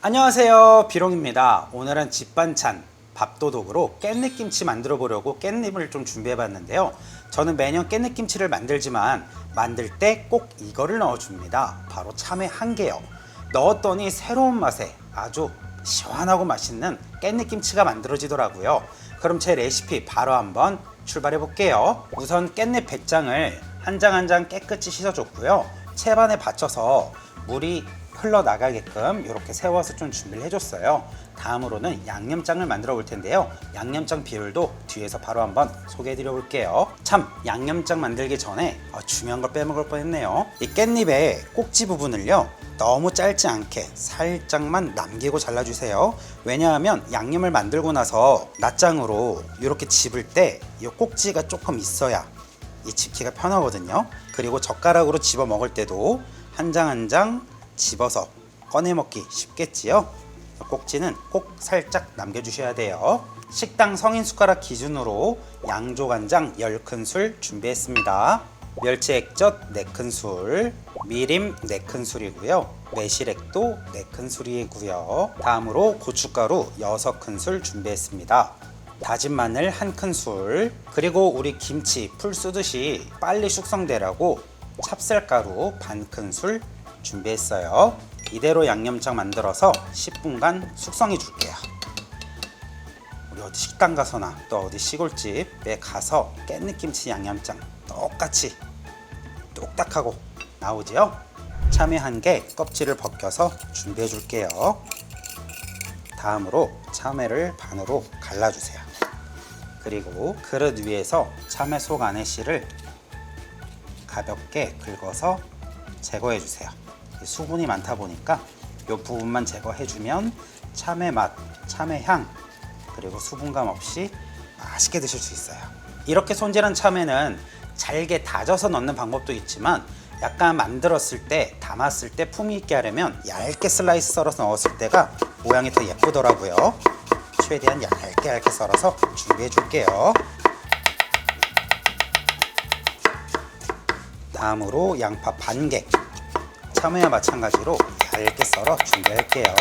안녕하세요. 비롱입니다. 오늘은 집반찬 밥도둑으로 깻잎김치 만들어 보려고 깻잎을 좀 준비해 봤는데요. 저는 매년 깻잎김치를 만들지만 만들 때 꼭 이거를 넣어 줍니다. 바로 참외 한 개요. 넣었더니 새로운 맛에 아주 시원하고 맛있는 깻잎김치가 만들어지더라고요. 그럼 제 레시피 바로 한번 출발해 볼게요. 우선 깻잎 100장을 한 장 한 장 깨끗이 씻어 줬고요. 채반에 받쳐서 물이 흘러나가게끔 이렇게 세워서 좀 준비를 해줬어요. 다음으로는 양념장을 만들어 볼 텐데요. 양념장 비율도 뒤에서 바로 한번 소개해 드려 볼게요. 참, 양념장 만들기 전에 어, 중요한 걸 빼먹을 뻔 했네요. 이 깻잎의 꼭지 부분을요, 너무 짧지 않게 살짝만 남기고 잘라주세요. 왜냐하면 양념을 만들고 나서 낱장으로 이렇게 집을 때 이 꼭지가 조금 있어야 이 집기가 편하거든요. 그리고 젓가락으로 집어 먹을 때도 한 장 한장 집어서 꺼내 먹기 쉽겠지요. 꼭지는 꼭 살짝 남겨주셔야 돼요. 식당 성인 숟가락 기준으로 양조간장 10큰술 준비했습니다. 멸치 액젓 4큰술, 미림 4큰술이고요. 매실액도 4큰술이고요. 다음으로 고춧가루 6큰술 준비했습니다. 다진 마늘 한 큰술 그리고 우리 김치 풀 쓰듯이 빨리 숙성되라고 찹쌀가루 반 큰술 준비했어요. 이대로 양념장 만들어서 10분간 숙성해 줄게요. 우리 어디 식당 가서나 또 어디 시골집에 가서 깻잎김치 양념장 똑같이 뚝딱하고 나오지요? 참외 한 개 껍질을 벗겨서 준비해 줄게요. 다음으로 참외를 반으로 갈라주세요. 그리고 그릇 위에서 참외 속 안의 씨를 가볍게 긁어서 제거해 주세요. 수분이 많다 보니까 이 부분만 제거해 주면 참외 맛, 참외 향 그리고 수분감 없이 맛있게 드실 수 있어요. 이렇게 손질한 참외는 잘게 다져서 넣는 방법도 있지만 약간 만들었을 때 담았을 때 품위 있게 하려면 얇게 슬라이스 썰어서 넣었을 때가 모양이 더 예쁘더라고요. 최대한 얇게 얇게 썰어서 준비해 줄게요. 다음으로 양파 반 개. 참외와 마찬가지로 얇게 썰어 준비할게요.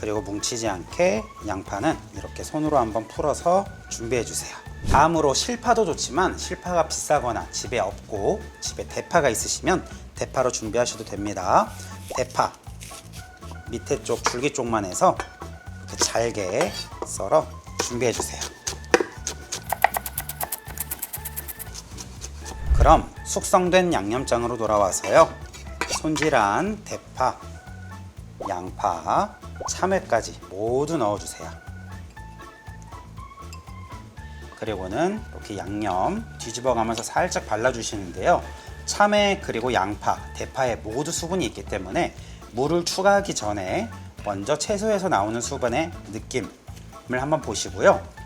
그리고 뭉치지 않게 양파는 이렇게 손으로 한번 풀어서 준비해 주세요. 다음으로 실파도 좋지만 실파가 비싸거나 집에 없고 집에 대파가 있으시면 대파로 준비하셔도 됩니다. 대파 밑에 쪽 줄기 쪽만 해서 이렇게 잘게 썰어 준비해 주세요. 그럼 숙성된 양념장으로 돌아와서요. 손질한 대파, 양파, 참외까지 모두 넣어주세요. 그리고는 이렇게 양념 뒤집어 가면서 살짝 발라주시는데요. 참외 그리고 양파, 대파에 모두 수분이 있기 때문에 물을 추가하기 전에 먼저 채소에서 나오는 수분의 느낌을 한번 보시고요.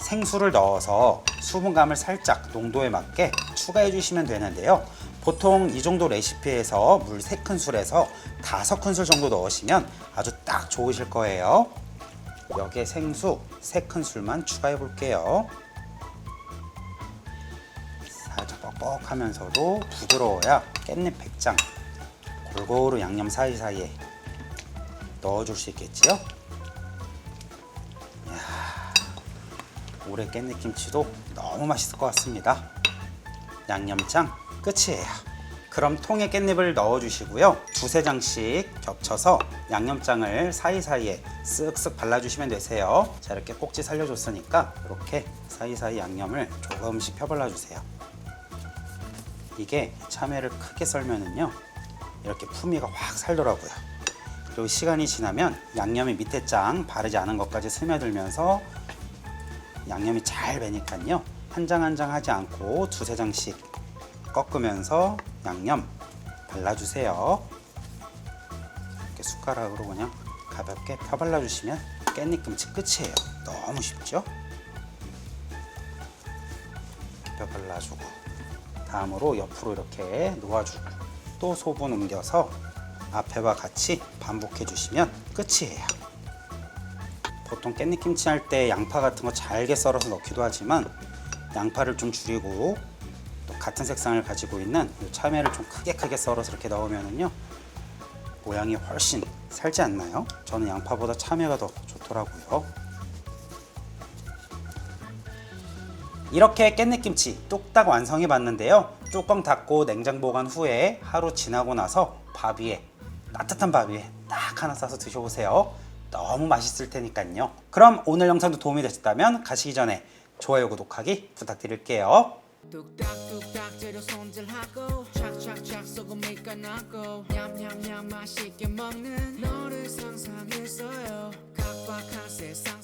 생수를 넣어서 수분감을 살짝 농도에 맞게 추가해 주시면 되는데요. 보통 이 정도 레시피에서 물 3큰술에서 5큰술 정도 넣으시면 아주 딱 좋으실 거예요. 여기에 생수 3큰술만 추가해 볼게요. 살짝 뻑뻑하면서도 부드러워야 깻잎 100장 골고루 양념 사이사이에 넣어줄 수 있겠지요? 올해 깻잎김치도 너무 맛있을 것 같습니다. 양념장 끝이에요. 그럼 통에 깻잎을 넣어주시고요. 두세 장씩 겹쳐서 양념장을 사이사이에 쓱쓱 발라주시면 되세요. 자 이렇게 꼭지 살려줬으니까 이렇게 사이사이 양념을 조금씩 펴발라주세요. 이게 참외를 크게 썰면은요 이렇게 품위가 확 살더라고요. 그리고 시간이 지나면 양념이 밑에 장 바르지 않은 것까지 스며들면서 양념이 잘 배니까요. 한 장 한 장 하지 않고 두세 장씩 꺾으면서 양념 발라주세요. 이렇게 숟가락으로 그냥 가볍게 펴발라주시면 깻잎김치 끝이에요. 너무 쉽죠? 펴발라주고 다음으로 옆으로 이렇게 놓아주고 또 소분 옮겨서 앞에와 같이 반복해 주시면 끝이에요. 보통 깻잎김치 할 때 양파 같은 거 잘게 썰어서 넣기도 하지만 양파를 좀 줄이고 또 같은 색상을 가지고 있는 이 참외를 좀 크게 크게 썰어서 이렇게 넣으면은요 모양이 훨씬 살지 않나요? 저는 양파보다 참외가 더 좋더라고요. 이렇게 깻잎김치 뚝딱 완성해 봤는데요. 뚜껑 닫고 냉장 보관 후에 하루 지나고 나서 밥 위에 따뜻한 밥 위에 딱 하나 싸서 드셔보세요. 너무 맛있을 테니까요. 그럼 오늘 영상도 도움이 되셨다면 가시기 전에 좋아요, 구독하기 부탁드릴게요. 뚝딱뚝딱 재료 손질하고 착착착 소금 밑간하고 냠냠냠 맛있게 먹는 너를 상상했어요 각박한 세상